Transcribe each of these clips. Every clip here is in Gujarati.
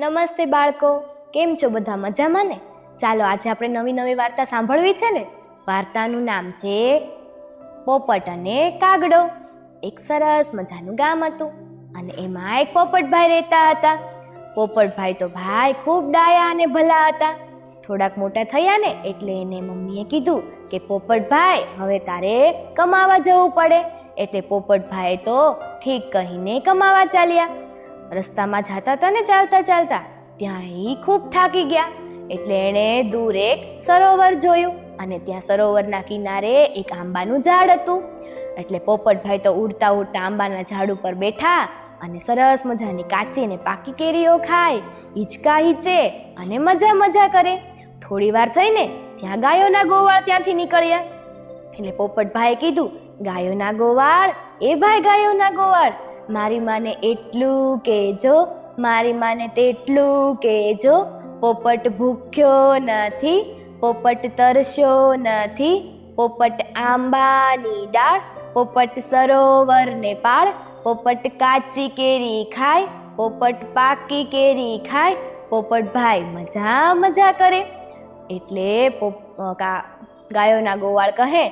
નમસ્તે બાળકો, કેમ છો બધા મજામાં ને? ચાલો આજે આપણે નવી નવી વાર્તા સાંભળવી છે ને? વાર્તાનું નામ છે પોપટ અને કાગડો. એક સરસ મજાનું ગામ હતું અને એમાં એક પોપટભાઈ રહેતા હતા. પોપટભાઈ તો ભાઈ ખૂબ ડાયા અને ભલા હતા. થોડાક મોટા થયા ને એટલે એને મમ્મીએ કીધું કે, પોપટભાઈ, હવે તારે કમાવા જવું પડે. એટલે પોપટભાઈ તો ઠીક કહીને કમાવા ચાલ્યા. રસ્તામાં જતા હતા ને ચાલતા ચાલતા ત્યાં એ ખૂબ થાકી ગયા. એટલે એણે દૂર એક સરોવર જોયું અને ત્યાં સરોવરના કિનારે એક આંબાનું ઝાડ હતું. એટલે પોપટભાઈ તો ઉડતા ઉડતા આંબાના ઝાડ ઉપર બેઠા અને સરસ મજાની કાચી ને પાકી કેરીઓ ખાય, હિંચકા હિંચે અને મજા મજા કરે. થોડી વાર થઈને ત્યાં ગાયોના ગોવાળ ત્યાંથી નીકળ્યા. એટલે પોપટભાઈએ કીધું, ગાયોના ગોવાળ, એ ભાઈ ગાયોના ગોવાળ. મારી માને એટલું કહેજો, મારી માને તેટલું કહેજો, પોપટ ભૂખ્યો નથી, પોપટ તરસ્યો નથી, પોપટ આંબાની ડાળ, પોપટ સરોવરને પાળ, પોપટ કાચી કેરી ખાય, પોપટ પાકી કેરી ખાય, પોપટ ભાઈ મજા મજા કરે. એટલે પોપ ગાયોના ગોવાળ કહે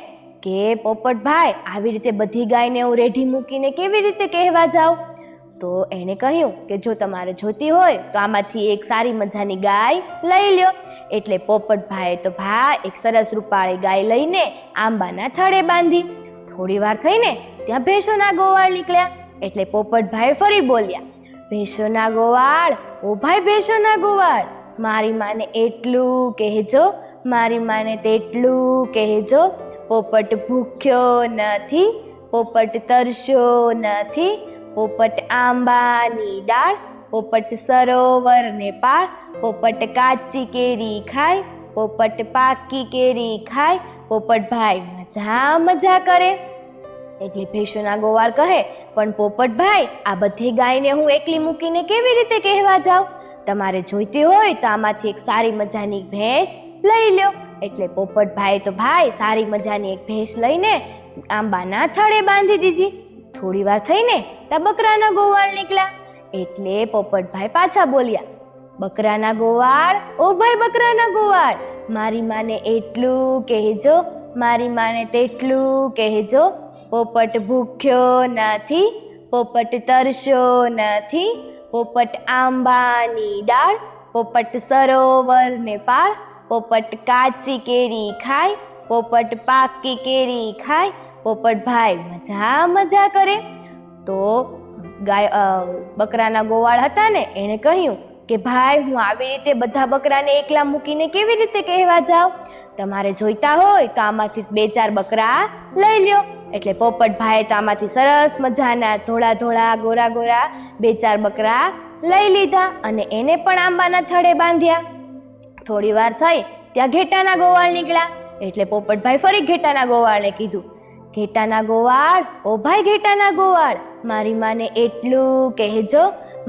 કે, પોપટભાઈ, આવી રીતે બધી ગાયને હું રેઢી મૂકીને કેવી રીતે કહેવા જાઉં? તો એણે કહ્યું કે, જો તમારે જોતી હોય, તો આમાંથી એક સારી મજાની ગાય લઈ લ્યો. એટલે પોપટભાઈએ તો ભાઈ એક સરસ રૂપાળી ગાય લઈને આંબાના થડે બાંધી. થોડી વાર થઈને ત્યાં ભેંસોના ગોવાળ નીકળ્યા. એટલે પોપટભાઈ ફરી બોલ્યા, ભેંસોના ગોવાળ, ઓ ભાઈ ભેંસોના ગોવાળ, મારી માને એટલું કહેજો, મારી માને તેટલું કહેજો પોપટ ભૂખ્યો નથી, પોપટ તરસ્યો નથી, પોપટ આંબાની ડાળ, પોપટ સરોવરને પાળ, પોપટ કાચી કેરી ખાય, પોપટ પાકી કેરી ખાય, પોપટ ભાઈ મજા મજા કરે. એટલે ભેંસોના ગોવાળ કહે, પણ પોપટ ભાઈ, આ બધી ગાયને હું એકલી મૂકીને કેવી રીતે કહેવા જાઉં? તમારે જોઈતી હોય તો આમાંથી એક સારી મજાની ભેંસ લઈ લ્યો. એટલે પોપટભાઈ તો ભાઈ સારી મજાની એક ભેંસ લઈને આંબાના થડે બાંધી દીધી. થોડી વાર થઈને ત્યાં બકરાના ગોવાળ નીકળ્યા. એટલે પોપટભાઈ પાછા બોલ્યા, બકરાના ગોવાળ, ઓ ભાઈ બકરાના ગોવાળ, મારી માને એટલું કહેજો, મારી માને તેટલું કહેજો, પોપટ ભૂખ્યો નથી, પોપટ તરસ્યો નથી, પોપટ આંબાની ડાળ, પોપટ સરોવરને પાળ પોપટ કાચી કેરી ખાય, પોપટ પાકી કેરી ખાય, પોપટ ભાઈ મજા મજા કરે. તો ગાય બકરાના ગોવાળ હતા ને, એણે કહ્યું કે, ભાઈ, હું આવી રીતે બધા બકરાને એકલા મૂકીને કેવી રીતે કહેવા જાઉં? તમારે જોઈતા હોય તો આમાંથી બે ચાર બકરા લઈ લ્યો. એટલે પોપટભાઈએ તો આમાંથી સરસ મજાના ધોળા ધોળા ગોરા ગોરા બે ચાર બકરા લઈ લીધા અને એને પણ આંબાના થડે બાંધ્યા. થોડી વાર થઈ, ત્યાં ઘેટાના ગોવાળ નીકળ્યા. એટલે પોપટભાઈ ફરી ઘેટાના ગોવાળને કીધું, ઘેટાના ગોવાળ, ઓ ભાઈ ઘેટાના ગોવાળ, મારી માને એટલું કહેજો,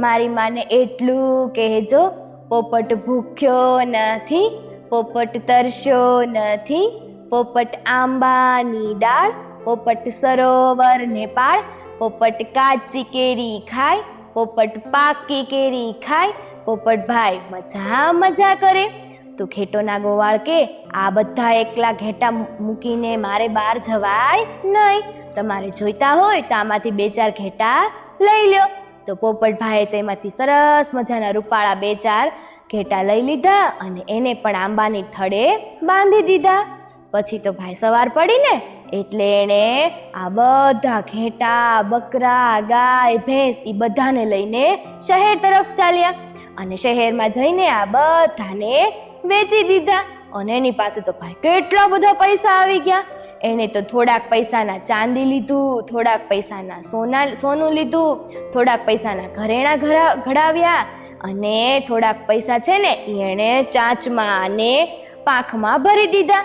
મારી માને એટલું કહેજો, પોપટ ભૂખ્યો નથી, પોપટ તરસ્યો નથી, પોપટ આંબાની ડાળ, પોપટ સરોવર પાળ પોપટ કાચી કેરી ખાય, પોપટ પાકી કેરી ખાય પોપટ ભાઈ મજા મજા કરે. તો ઘેટોના ગોવાળ કે? આ બધા એકલા ઘેટા મૂકીને મારે બહાર જવાય નહીં. તમારે જોઈતા હોય તો આમાંથી બે ચાર ઘેટા લઈ લ્યો. તો પોપટભાઈએ તેમાંથી સરસ મજાના રૂપાળા બે ચાર ઘેટા લઈ લીધા અને એને પણ આંબાની થડે બાંધી દીધા. પછી તો ભાઈ સવાર પડી ને, એટલે એણે આ બધા ઘેટા, બકરા, ગાય, ભેંસ એ બધાને લઈને શહેર તરફ ચાલ્યા. અને શહેરમાં જઈને આ બધાને વેચી દીધા. અને એની પાસે તો ભાઈ કેટલા બધા પૈસા આવી ગયા. એણે તો થોડાક પૈસાના ચાંદી લીધું, થોડાક પૈસાના સોના, સોનું લીધું, થોડાક પૈસાના ઘરેણા ઘરા, ઘડાવ્યા. અને થોડાક પૈસા છે ને એણે ચાંચમાં અને પાંખમાં ભરી દીધા.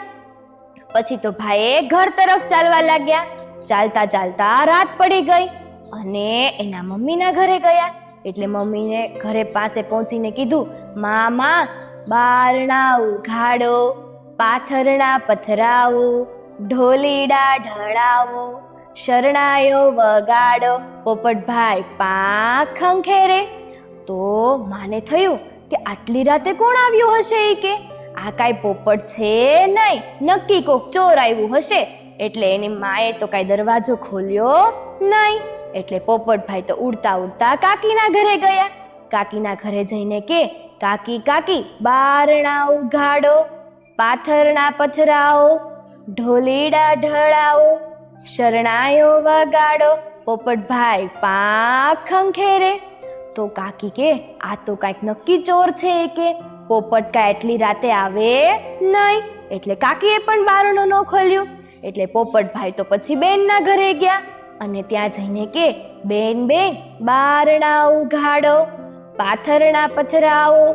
પછી તો ભાઈએ ઘર તરફ ચાલવા લાગ્યા. ચાલતા ચાલતા રાત પડી ગઈ અને એના મમ્મીના ઘરે ગયા. એટલે મમ્મીને ઘરે પાસે પહોંચીને કીધું, મામા બારણા ઉઘાડો, પાથરણા પથરાવું, ઢોલીડા ઢળાવું શરણાયો વગાડો. પોપટભાઈ પાંખ ખંખેરે તો માને થયું કે આટલી રાતે કોણ આવ્યું હશે એ કે? આ કાંઈ પોપટ છે નહીં. નક્કી કોક ચોર આવ્યું હશે. એટલે એની માએ તો કાંઈ દરવાજો ખોલ્યો નહીં. એટલે પોપટભાઈ તો ઉડતા ઉડતા કાકીના ઘરે ગયા. કાકીના ઘરે જઈને કે કાકી કાકી, બારણા ઉઘાડો પાથરના પથરાઓ, ઢોલીડા ઢળાવો શરણાયો વગાડો. પોપટભાઈ પાંખ ખંખેરે તો કાકી કે, આ તો કાંઈક નક્કી ચોર છે કે પોપટ કા એટલી રાતે આવે નહીં. એટલે કાકીએ પણ બારણું ન ખોલ્યું. એટલે પોપટભાઈ તો પછી બેનના ઘરે ગયા. અને ત્યાં જઈને કે, બેન બેન, બારણા ઉઘાડો. પાથરના પથરાઓ,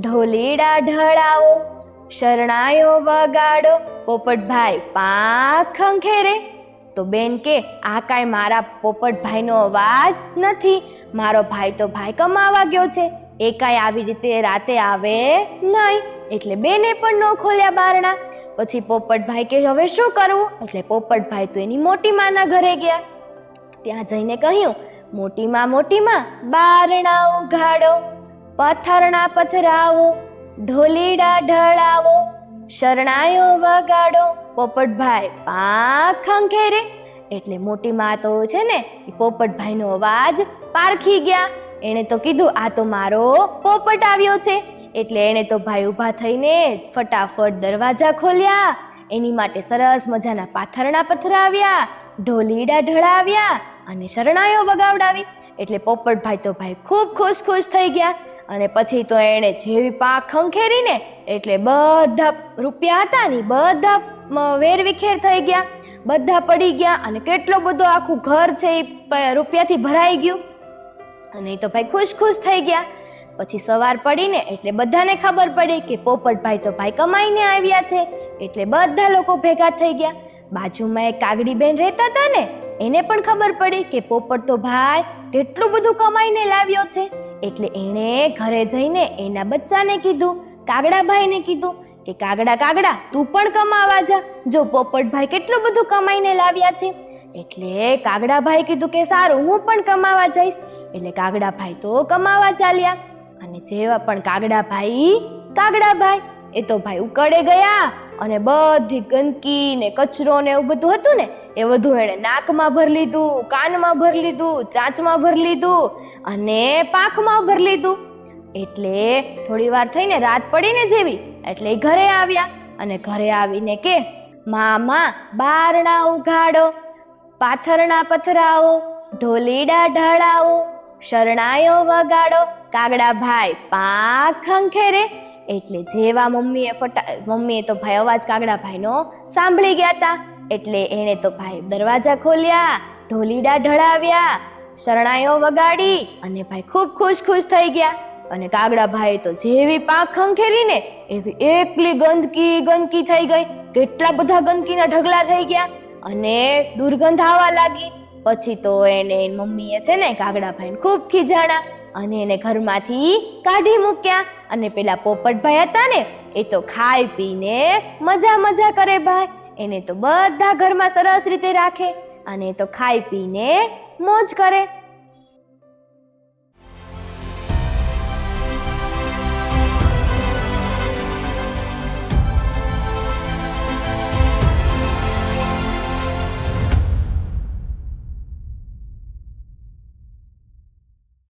ઢોલીડા ઢળાઓ શરણાયો વગાડો. પોપટભાઈ પાંખ ખંખેરે તો બેન કે, આ કાંઈ મારા પોપટભાઈનો અવાજ નથી. મારો ભાઈ તો ભાઈ કમાવા ગયો છે. એ કાંઈ આવી રીતે રાતે આવે નહીં. એટલે બેને પણ ન ખોલ્યા બારણા. પછી પોપટભાઈ કે, હવે શું કરવું એટલે પોપટભાઈ તો એની મોટી માના ઘરે ગયા. ત્યાં જઈને કહ્યું મોટી માં મોટી માં બારણા ઉઘાડો પથરણા પથરાવો, ઢોલીડા ઢળાવો શરણાયો વગાડો. પોપટભાઈ પાંખ ખંખેરે એટલે મોટી માં તો છે ને પોપટભાઈનો અવાજ પારખી ગયા. એણે તો કીધું, આ તો મારો પોપટ આવ્યો છે. એટલે એણે તો ભાઈ ઊભા થઈને ફટાફટ દરવાજા ખોલ્યા. એની માટે સરસ મજાના પાથરણા પથરાવ્યા, ઢોલીડા ઢળાવ્યા. અને શરણાઈઓ વગાવડાવી. એટલે પોપટભાઈ તો ભાઈ ખૂબ ખુશ ખુશ થઈ ગયા. અને પછી તો એણે જેવી પાક ખંખેરીને, એટલે બધા રૂપિયા હતા ને બધા વેરવિખેર થઈ ગયા. બધા પડી ગયા અને કેટલો બધો આખું ઘર છે એ રૂપિયાથી ભરાઈ ગયું. અને એ તો ભાઈ ખુશ ખુશ થઈ ગયા. પછી સવાર પડીને, એટલે બધાને ખબર પડી કે પોપટભાઈ તો ભાઈ કમાઈને આવ્યા છે. એટલે બધા લોકો ભેગા થઈ ગયા. બાજુમાં એક કાગડી બેન રહેતા હતા ને એને પણ ખબર પડી કે પોપટ તો ભાઈ કેટલું બધું કમાઈને લાવ્યો છે. એટલે એણે ઘરે જઈને એના બચ્ચાને કીધું, કાગડાભાઈને કીધું કે, કાગડા કાગડા, તું પણ કમાવા જા. જો પોપટભાઈ કેટલું બધું કમાઈને લાવ્યા છે. એટલે કાગડાભાઈ કીધું કે, સારું, હું પણ કમાવા જઈશ. એટલે કાગડાભાઈ તો કમાવા ચાલ્યા. અને જેવા પણ કાગડાભાઈ કાગડાભાઈ, એ તો ભાઈ ઉકળે ગયા અને બધી ગંદકી ને કચરો ને એવું બધું હતું ને એ બધું એણે નાકમાં ભરી લીધું, કાનમાં ભરી લીધું, ચાંચમાં ભરી લીધું અને પાંખમાં ભરી લીધું. એટલે થોડી વાર થઈને રાત પડીને જેવી, એટલે ઘરે આવ્યા અને ઘરે આવીને કે, મામા, બારણા ઉઘાડો, પાથરણા પથરાઓ ઢોલીડા ઢળાવો શરણાયો વગાડો, કાગડા ભાઈ પાખ ખંખેરે એટલે જેવા મમ્મીએ ફટા, મમ્મીએ તો ભાઈ અવાજ કાગડા ભાઈનો સાંભળી ગયા હતા એટલે એણે તો ભાઈ દરવાજા ખોલ્યા, ઢોલીડા ઢળાવ્યા, શરણાઈઓ વગાડી અને ભાઈ ખૂબ ખુશ ખુશ થઈ ગયા. અને કાગડા ભાઈ તો જેવી પાંખ ખંખેરીને એવી એકલી ગંદકી ગંદકી થઈ ગઈ. કેટલા બધા ગંદકીના ઢગલા થઈ ગયા અને દુર્ગંધ આવવા લાગી. પછી તો એને મમ્મીએ છે ને કાગડા ભાઈને ખૂબ ખીજાણા અને એને ઘરમાંથી કાઢી મૂક્યા. અને પેલા પોપટભાઈ હતા ને, એ તો ખાઈ પીને મજા મજા કરે ભાઈ. એને તો બધા ઘરમાં સરસ રીતે રાખે અને તો ખાઈ પીને મોજ કરે.